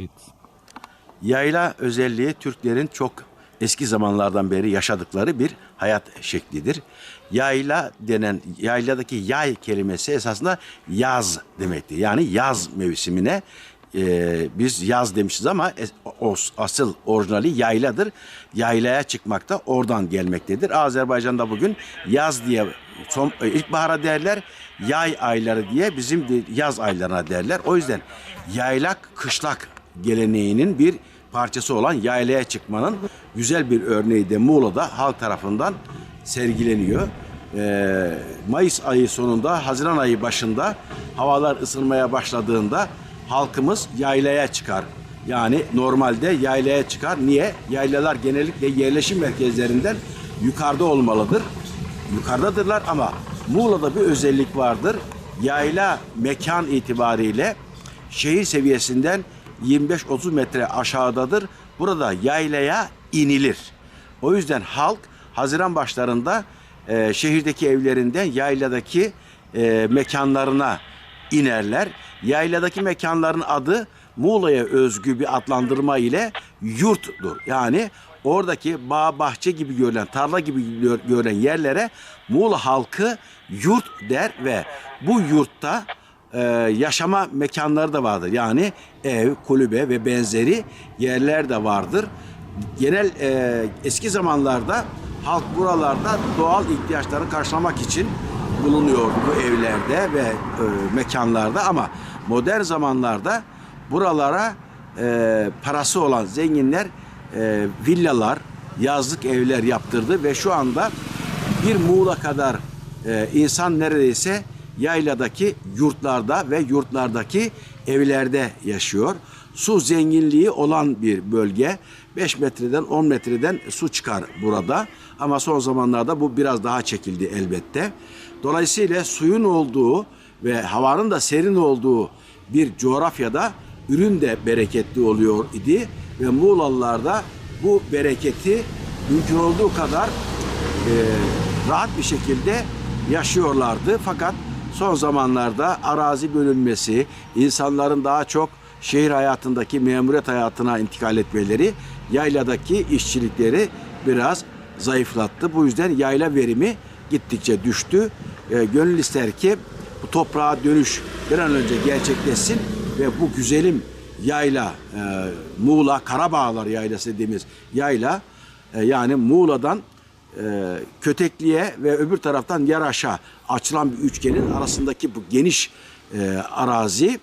Evet. Yayla özelliği Türklerin çok eski zamanlardan beri yaşadıkları bir hayat şeklidir. Yayla denen yayladaki yay kelimesi esasında yaz demekti. Yani yaz mevsimine e, biz yaz demişiz ama es- o, asıl orijinali yayladır. Yaylaya çıkmak da oradan gelmektedir. Azerbaycan'da bugün yaz diye son, e, ilkbahara derler, yay ayları diye bizim de yaz aylarına derler. O yüzden yaylak, kışlak geleneğinin bir parçası olan yaylaya çıkmanın güzel bir örneği de Muğla'da halk tarafından sergileniyor. Ee, Mayıs ayı sonunda, Haziran ayı başında havalar ısınmaya başladığında halkımız yaylaya çıkar. Yani normalde yaylaya çıkar. Niye? Yaylalar genellikle yerleşim merkezlerinden yukarıda olmalıdır. Yukarıdadırlar ama Muğla'da bir özellik vardır. Yayla mekan itibariyle şehir seviyesinden 25-30 metre aşağıdadır. Burada yaylaya inilir. O yüzden halk Haziran başlarında e, şehirdeki evlerinden yayladaki e, mekanlarına inerler. Yayladaki mekanların adı Muğla'ya özgü bir adlandırma ile yurttur. Yani oradaki bağ bahçe gibi görülen, tarla gibi gör- görülen yerlere Muğla halkı yurt der ve bu yurtta e, yaşama mekanları da vardır. Yani ev, kulübe ve benzeri yerler de vardır. Genel e, eski zamanlarda halk buralarda doğal ihtiyaçlarını karşılamak için bulunuyordu bu evlerde ve e, mekanlarda ama modern zamanlarda buralara e, parası olan zenginler e, villalar, yazlık evler yaptırdı ve şu anda bir Muğla kadar e, insan neredeyse yayladaki yurtlarda ve yurtlardaki evlerde yaşıyor. Su zenginliği olan bir bölge. 5 metreden 10 metreden su çıkar burada. Ama son zamanlarda bu biraz daha çekildi elbette. Dolayısıyla suyun olduğu ve havanın da serin olduğu bir coğrafyada ürün de bereketli oluyor idi ve Muğlalılar da bu bereketi mümkün olduğu kadar e, rahat bir şekilde yaşıyorlardı. Fakat son zamanlarda arazi bölünmesi, insanların daha çok şehir hayatındaki memuriyet hayatına intikal etmeleri yayladaki işçilikleri biraz zayıflattı. Bu yüzden yayla verimi gittikçe düştü. E, gönül ister ki bu toprağa dönüş bir an önce gerçekleşsin ve bu güzelim yayla, e, Muğla Karabağlar yaylası dediğimiz yayla e, yani Muğla'dan e, Kötekli'ye ve öbür taraftan Yaraş'a açılan bir üçgenin arasındaki bu geniş e, arazi